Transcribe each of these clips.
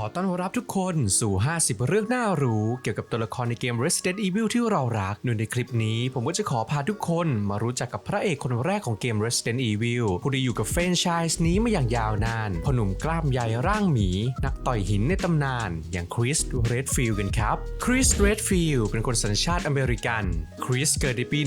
ขอต้อนรับทุกคนสู่ 50 เรื่องน่ารู้ เกี่ยวกับตัวละครในเกม Resident Evil ที่เรารักโดยในคลิปนี้ผมก็จะขอพาทุกคนมารู้จักกับพระเอกคนแรกของเกม Resident Evil ผู้ที่อยู่กับแฟรนไชส์นี้มาอย่างยาวนานพหนุ่มกล้ามใหญ่ร่างหมี นักต่อยหินในตำนาน อย่างคริสเรดฟิลด์กันครับคริสเรดฟิลด์เป็นคนสัญชาติอเมริกันคริสเกิดในปี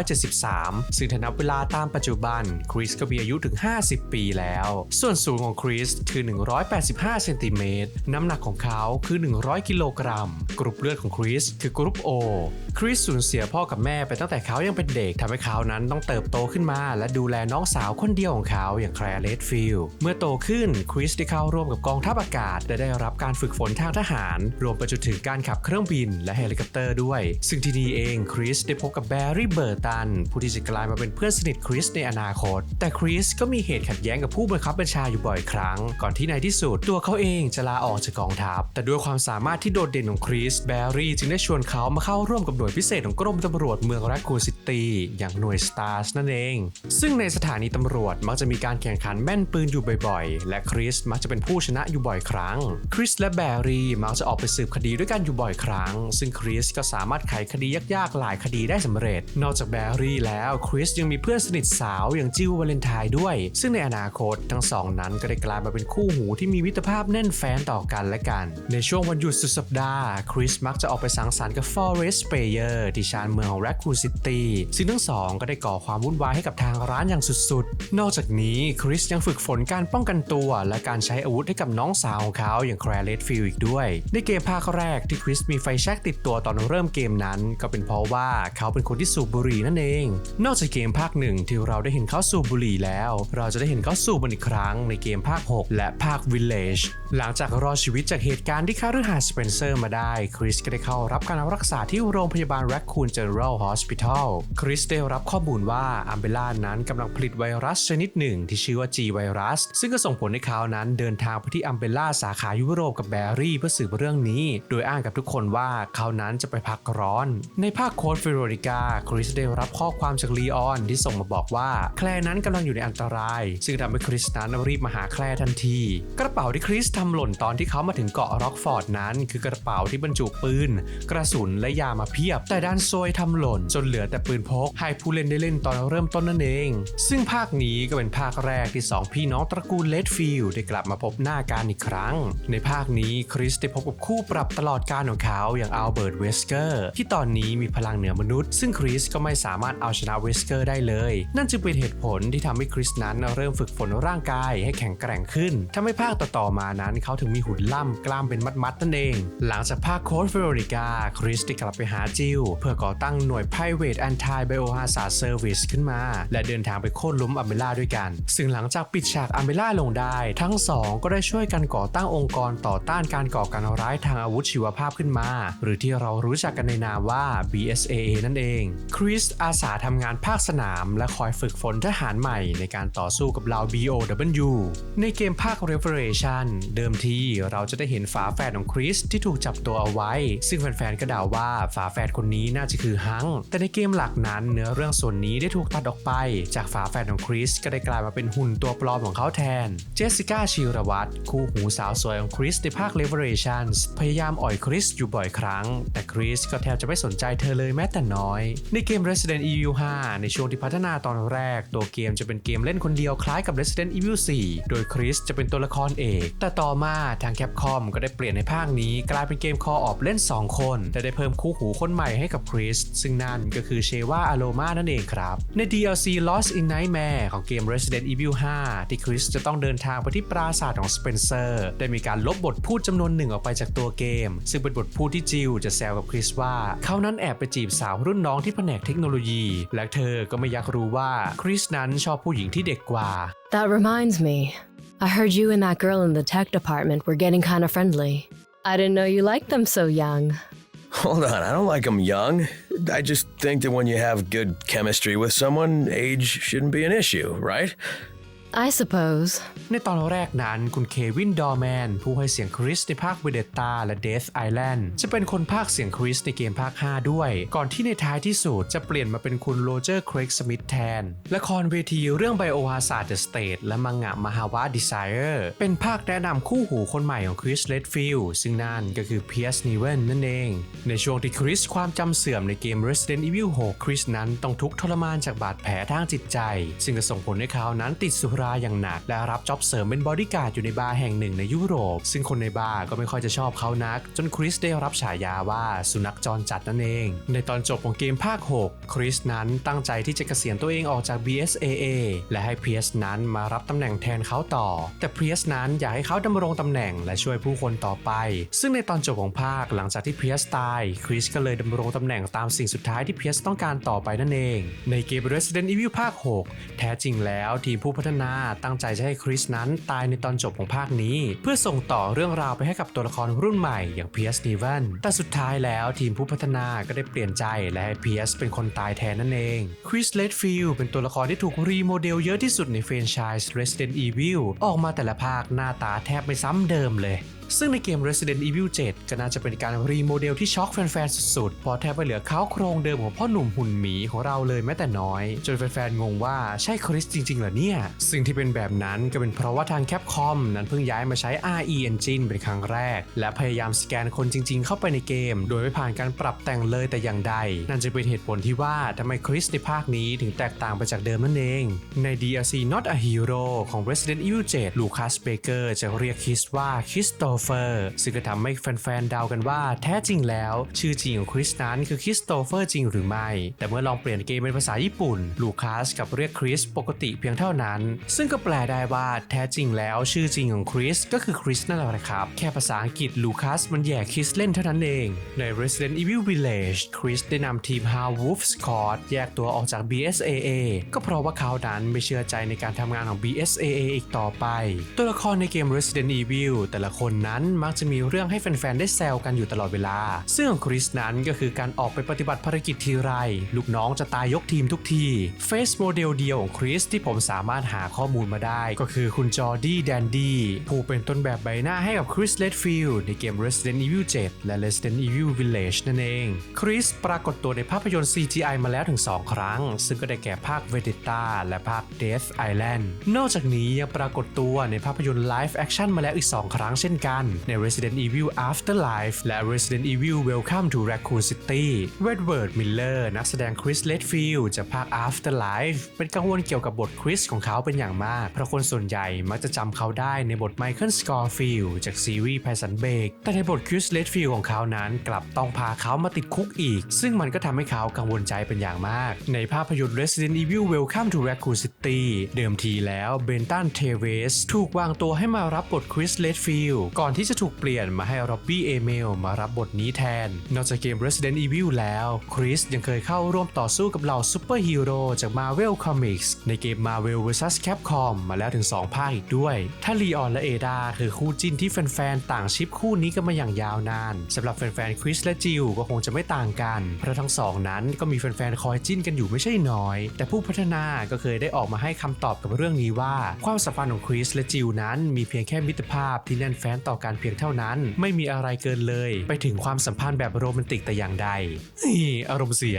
1973 ซึ่งถ้านับเวลาตามปัจจุบันคริสก็มีอายุถึง 50 ปีแล้ว ส่วนสูงของคริสคือ 185เซนติเมตร น้ำหนักของเขาคือ 100 กิโลกรัม กรุ๊ปเลือดของคริสคือกรุ๊ป O คริสสูญเสียพ่อกับแม่ไปตั้งแต่เขายังเป็นเด็กทำให้เขานั้นต้องเติบโตขึ้นมา และดูแลน้องสาวคนเดียวของเขาอย่างแคลร์เลดฟิลด์เมื่อโตขึ้นคริสได้เข้าร่วมกับกองทัพอากาศและได้รับการฝึกฝนทางทหาร รวมไปจนถึงการขับเครื่องบินและเฮลิคอปเตอร์ด้วย ซึ่งที่นี่เองคริสได้พบกับแบร์รี่เบอร์ตันผู้ที่จะกลายมาเป็นเพื่อนสนิทคริสในอนาคต แต่คริสก็มีเหตุขัดแย้งกับผู้บังคับบัญชาอยู่บ่อยครั้ง ก่อนที่ในที่สุดตัวเขาเองจะลาออกจากกองทัพ แต่ด้วยความสามารถที่โดดเด่นของคริสแบร์รี่จึงได้ชวนเขามาเข้าร่วมกับหน่วยพิเศษของกรมตำรวจเมืองแรคคูซิตี้อย่างหน่วยสตาร์สนั่นเอง ซึ่งในสถานีตำรวจมักจะมีการแข่งขันแม่นปืนอยู่บ่อยๆ และคริสมักจะเป็นผู้ชนะอยู่บ่อยครั้ง คริสและแบร์รี่มักจะออกไปสืบคดีด้วยกันอยู่บ่อยครั้ง ซึ่งคริสก็สามารถไขคดียากๆหลายคดีได้สำเร็จ นอกจากแบร์รี่แล้วคริสยังมีเพื่อนสนิทสาวอย่างจิลวาเลนไทน์ด้วย ซึ่งในอนาคตทั้งสองนั้นก็ได้กลายมาเป็นคู่หูที่มีมิตรภาพแน่นแฟนต่อกันและกัน ในช่วงวันหยุดสุดสัปดาห์ คริสมักจะออกไปสังสรรค์กับ Forest Sprayer ที่ชานเมืองของ Raccoon City ซึ่งทั้งสองก็ได้ก่อความวุ่นวายให้กับทางร้านอย่างสุดๆ นอกจากนี้คริสยังฝึกฝนการป้องกันตัว และการใช้อาวุธให้กับน้องสาวของเขาอย่างแคร์เลดฟิลอีกด้วย ในเกมภาคแรกที่คริสมีไฟแช็กติดตัวตอนเริ่มเกมนั้น ก็เป็นเพราะว่าเขาเป็นคนที่สูบบุหรี่นั่นเอง นอกจากเกมภาคหนึ่งที่เราได้เห็นเขาสูบบุหรี่แล้ว เราจะได้เห็นเขาสูบมันอีกครั้งในเกมภาค 6 และภาค Village หลังงจากรอดชีวิตจากเหตุการณ์ที่คาฤหาสน์สเปนเซอร์มาได้ คริสก็ได้เข้ารับการรักษาที่โรงพยาบาล Raccoon General Hospital คริสได้รับข้อมูลว่าอัมเบล่านั้นกำลังผลิตไวรัสชนิดหนึ่งที่ชื่อว่า G ไวรัส ซึ่งก็ส่งผลให้เขานั้นเดินทางไปที่อัมเบล่าสาขายุโรปกับแบร์รี่เพื่อสืบเรื่องนี้ โดยอ้างกับทุกคนว่าเขานั้นจะไปพักร้อน ในภาคโค้ดฟิโรนิกาคริสได้รับข้อความจากลีออนที่ส่งมาบอกว่าแคลนั้นกำลังอยู่ในอันตราย ซึ่งทำให้คริสนั้นรีบมาหาแคลทันที กระเป๋าที่คริสทำหล่นตอนที่เขามาถึงเกาะร็อกฟอร์ดนั้น คือกระเป๋าที่บรรจุปืน กระสุนและยามาเพียบ แต่ด้านซวยทำหล่น จนเหลือแต่ปืนพก ให้ผู้เล่นได้เล่นตอนเริ่มต้นนั่นเอง ซึ่งภาคนี้ก็เป็นภาคแรกที่ 2 พี่น้องตระกูลเลดฟิลด์ได้กลับมาพบหน้ากันอีกครั้ง ในภาคนี้คริสได้พบกับคู่ปรับตลอดการของเขาอย่างอัลเบิร์ตเวสเกอร์ที่ตอนนี้มีพลังเหนือมนุษย์ ซึ่งคริสก็ไม่สามารถเอาชนะเวสเกอร์ได้เลย นั่นจึงเป็นเหตุผลที่ทำให้คริสนั้นเริ่มฝึกฝนร่างกายให้แข็งแกร่งขึ้นทำให้ภาคต่อๆมานั้นเขาถึงมีหุ่นล่ำกล้ามเป็นมัดๆนั่นเอง หลังจากภาคโค้ดเฟโรนิกา คริสได้กลับไปหาจิลเพื่อก่อตั้งหน่วย Private Anti Biohazard Service ขึ้นมา และเดินทางไปโค่นล้มอัมเบล่าด้วยกัน ซึ่งหลังจากปิดฉากอัมเบล่าลงได้ ทั้งสองก็ได้ช่วยกันก่อตั้งองค์กรต่อต้านการก่อการร้ายทางอาวุธชีวภาพขึ้นมา หรือที่เรารู้จักกันในนามว่า BSAA นั่นเอง คริสอาสาทำงานภาคสนามและคอยฝึกฝนทหารใหม่ในการต่อสู้กับเหล่า BOW ในเกมภาค Revelation เดิมทีเราจะได้เห็นฝาแฝดของคริสที่ถูกจับตัวเอาไว้ ซึ่งแฟนๆก็เดาว่าฝาแฝดคนนี้น่าจะคือฮังแต่ในเกมหลักนั้นเนื้อเรื่องส่วนนี้ได้ถูกตัดออกไป จากฝาแฝดของคริสก็ได้กลายมาเป็นหุ่นตัวปลอมของเขาแทน เจสสิก้าชิรวัตรคู่หูสาวสวยของคริสในภาค Revelations พยายามอ่อยคริสอยู่บ่อยครั้ง แต่คริสก็แทบจะไม่สนใจเธอเลยแม้แต่น้อย ในเกม Resident Evil 5 ในช่วงที่พัฒนาตอนแรก ตัวเกมจะเป็นเกมเล่นคนเดียวคล้ายกับ Resident Evil 4 โดยคริสจะเป็นตัวละครเอก แต่ต่อมาทางแคปคอมก็ได้เปลี่ยนในภาคนี้กลายเป็นเกมคอออฟเล่น 2 คนแต่ได้เพิ่มคู่หูคนใหม่ให้กับคริสซึ่งนั่นก็คือเชวาอโลมานั่นเองครับ ใน DLC Lost in Nightmare ของเกม Resident Evil 5 ที่คริสจะต้องเดินทางไปที่ปราสาทของสเปนเซอร์ได้มีการลบบทพูดจำนวนหนึ่งออกไปจากตัวเกม ซึ่งเป็นบทพูดที่จิลจะแซวกับคริสว่า เขานั้นแอบไปจีบสาวรุ่นน้องที่แผนกเทคโนโลยี และเธอก็ไม่อยากรู้ว่าคริสนั้นชอบผู้หญิงที่เด็กกว่า That reminds me. I heard you and that girl in the tech department were getting kind of friendly. I didn't know you liked them so young. Hold on, I don't like them young. I just think that when you have good chemistry with someone, age shouldn't be an issue, right? I suppose. ในตอนแรกนั้นคุณเควินดอร์แมน ผู้ให้เสียงคริสในภาคเวเดตาและ Death Island จะเป็นคนภาคเสียงคริสในเกมภาค 5 ด้วย ก่อนที่ในท้ายที่สุดจะเปลี่ยนมาเป็นคุณโรเจอร์ครกสมิธแทน ละครเวทีเรื่องไบโอฮาซาร์ดสเตทและมังงะมหาวะดีไซเออร์เป็นภาคแนะนำคู่หูคนใหม่ของคริสเลดฟิลซึ่งนั่นก็คือเพียสนีเวนนั่นเอง ในช่วงที่คริสความจำเสื่อมในเกม Resident Evil 6 คริสนั้นต้องทุกข์ทรมานจากบาดแผลทางจิตใจ ซึ่งก็ส่งผลให้เขานั้นติดสุราอย่างหนัก และรับจ็อบเสริมเป็นบอดี้การ์ดอยู่ในบาร์แห่งหนึ่งในยุโรป ซึ่งคนในบาร์ก็ไม่ค่อยจะชอบเขานัก จนคริสได้รับฉายาว่าสุนัขจรจัดนั่นเอง ในตอนจบของเกมภาค 6 คริสนั้นตั้งใจที่จะเกษียณตัวเองออกจาก BSAA และให้เพียสนั้นมารับตำแหน่งแทนเขาต่อ แต่เพียสนั้นอยากให้เขาดำรงตำแหน่งและช่วยผู้คนต่อไป ซึ่งในตอนจบของภาคหลังจากที่เพียสตาย คริสก็เลยดำรงตำแหน่งตามสิ่งสุดท้ายที่เพียสต้องการต่อไปนั่นเอง ในเกม Resident Evil ภาค 6 แท้จริงแล้วทีมผู้พัฒนาตั้งใจจะให้คริสนั้นตายในตอนจบของภาคนี้ เพื่อส่งต่อเรื่องราวไปให้กับตัวละครรุ่นใหม่อย่างเพียสตีเวนแต่สุดท้ายแล้วทีมผู้พัฒนาก็ได้เปลี่ยนใจและให้เพียสเป็นคนตายแทนนั่นเองคริสเลดฟิลเป็นตัวละครที่ถูกรีโมเดลเยอะที่สุดในแฟรนไชส์ Resident Evil ออกมาแต่ละภาคหน้าตาแทบไม่ซ้ำเดิมเลย ซึ่งในเกม Resident Evil 7 ก็น่าจะเป็นการรีโมเดลที่ช็อกแฟนๆ สุดๆเพอแทบไม่เหลือเขาโครงเดิมของพ่อหนุ่มหุ่นหมีของเราเลยแม้แต่น้อย จนแฟนๆ งงว่าใช่คริสจริงๆ เหรอเนี่ย ซึ่งที่เป็นแบบนั้นก็เป็นเพราะว่าทางแคปคอมนั้นเพิ่งย้ายมาใช้ RE Engine เป็นครั้งแรก และพยายามสแกนคนจริง ๆ เข้าไปในเกม โดยไม่ผ่านการปรับแต่งเลยแต่อย่างใด นั่นจะเป็นเหตุผลที่ว่าทำไมคริสในภาคนี้ถึงแตกต่างไปจากเดิมนั่นเอง ใน DLC Not a Hero ของ Resident Evil 7 ลูคัสเบเกอร์จะเรียกคริสว่าคริสโตเฟอร์ ซึ่งก็ทำให้แฟนๆเดากันว่าแท้จริงแล้ว ชื่อจริงของคริสนั้นคือคริสโตเฟอร์จริงหรือไม่ แต่เมื่อลองเปลี่ยนเกมเป็นภาษาญี่ปุ่น ลูคัสกับเรียกคริสปกติเพียงเท่านั้น ซึ่งก็แปลได้ว่าแท้จริงแล้วชื่อจริงของคริสก็คือคริสนั่นแหละครับ แค่ภาษาอังกฤษลูคัสมันแย่คริสเล่นเท่านั้นเอง ใน Resident Evil Village คริสได้นำทีม h o w Wolf Squad แยกตัวออกจาก BSAA ก็เพราะว่าเขานั้นไม่เชื่อใจในการทำงานของ BSAA อีกต่อไป ตัวละครในเกม Resident Evil แต่ละคนนั้นมักจะมีเรื่องให้แฟนๆ ได้แซวกันอยู่ตลอดเวลา ซึ่งของคริสนั้นก็คือการออกไปปฏิบัติภารกิจทีไร ลูกน้องจะตายยกทีมทุกที เฟสโมเดลเดียวของคริสที่ผมสามารถหาข้อมูลมาได้ ก็คือคุณจอร์ดี้แดนดี้ผู้เป็นต้นแบบใบหน้าให้กับคริสเลดฟิลด์ในเกม Resident Evil 7 และ Resident Evil Village นั่นเอง คริสปรากฏตัวในภาพยนตร์ CGI มาแล้วถึง 2 ครั้ง ซึ่งก็ได้แก่ภาค Vendetta และภาค Death Island นอกจากนี้ยังปรากฏตัวในภาพยนตร์ Live Action มาแล้วอีก 2 ครั้งเช่นกันใน Resident Evil Afterlife และ Resident Evil Welcome to Raccoon City Redward Miller นักแสดงคริสเลดฟิลด์จากภาค Afterlife เป็นกังวลเกี่ยวกับบทคริสของเขาเป็นอย่างมาก เพราะคนส่วนใหญ่มักจะจำเขาได้ในบทไมเคิลสกอร์ฟิลด์จากซีรีส์ไพสันเบกแต่ในบทคริสเลดฟิลด์ของเขานั้นกลับต้องพาเขามาติดคุกอีก ซึ่งมันก็ทำให้เขากังวลใจเป็นอย่างมาก ในภาพยนตร์ Resident Evil Welcome to Raccoon City เดิมทีแล้วเบนตันเทเวสถูกวางตัวให้มารับบทคริสเลดฟิลด์ก่อนที่จะถูกเปลี่ยนมาให้ร็อบบี้เอเมลมารับบทนี้แทน นอกจากเกม Resident Evil แล้ว คริสยังเคยเข้าร่วมต่อสู้กับเหล่าซูเปอร์ฮีโร่จาก Marvel Comics ในเกม Marvel vs Capcom มาแล้วถึง 2 ภาคอีกด้วย ถ้าลีออนและเอดาคือคู่จิ้นที่แฟนๆ ต่างชิปคู่นี้กันมาอย่างยาวนานสำหรับแฟนๆ คริสและจิลก็คงจะไม่ต่างกัน เพราะทั้งสองนั้นก็มีแฟนๆ คอยจิ้นกันอยู่ไม่ใช่น้อย แต่ผู้พัฒนาก็เคยได้ออกมาให้คำตอบกับเรื่องนี้ว่า ความสัมพันธ์ของคริสและจิลนั้นมีเพียงแค่มิตรภาพที่แน่นแฟ้นต่อกันเพียงเท่านั้น ไม่มีอะไรเกินเลย ไปถึงความสัมพันธ์แบบโรแมนติกแต่อย่างใดนี่อารมณ์เสีย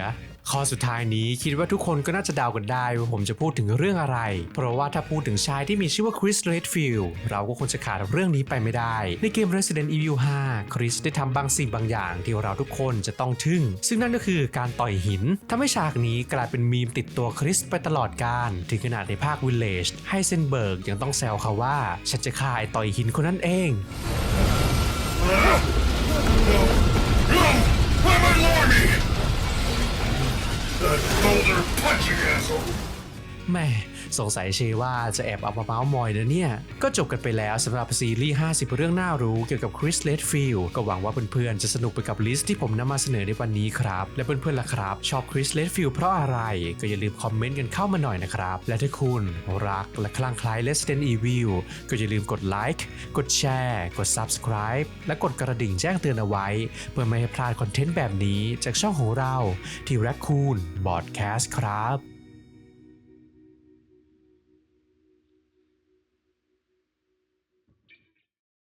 ข้อสุดท้ายนี้คิดว่าทุกคนก็น่าจะเดากันได้ว่าผมจะพูดถึงเรื่องอะไร เพราะว่าถ้าพูดถึงชายที่มีชื่อว่าคริสเรดฟิลด์เราก็คงจะขาดเรื่องนี้ไปไม่ได้ ในเกม Resident Evil 5 คริสได้ทำบางสิ่งบางอย่างที่เราทุกคนจะต้องทึ่ง ซึ่งนั่นก็คือการต่อยหินทำให้ฉากนี้กลายเป็นมีมติดตัวคริสไปตลอดกาลถึงขนาดในภาค Village ไฮเซนเบิร์กยังต้องแซวเขาว่า ฉันจะฆ่าไอ้ต่อยหินคนนั้นเอง That boulder punching asshole! แม่ สงสัยเชว่าจะแอบเอามาเมาส์มอยนะเนี่ย ก็จบกันไปแล้วสำหรับซีรีส์ 50 เรื่องน่ารู้เกี่ยวกับคริสเลดฟิลด์ก็หวังว่าเพื่อนๆ จะสนุกไปกับลิสต์ที่ผมนำมาเสนอในวันนี้ครับ และเพื่อนๆล่ะครับ ชอบคริสเลดฟิลด์เพราะอะไร ก็อย่าลืมคอมเมนต์กันเข้ามาหน่อยนะครับ และถ้าคุณรักและคลั่งไคล้ Resident Evil ก็อย่าลืมกดไลค์กดแชร์กด Subscribe และกดกระดิ่งแจ้งเตือนเอาไว้ เพื่อไม่ให้พลาดคอนเทนต์แบบนี้จากช่องของเราที่ Raccoon Podcast ครับ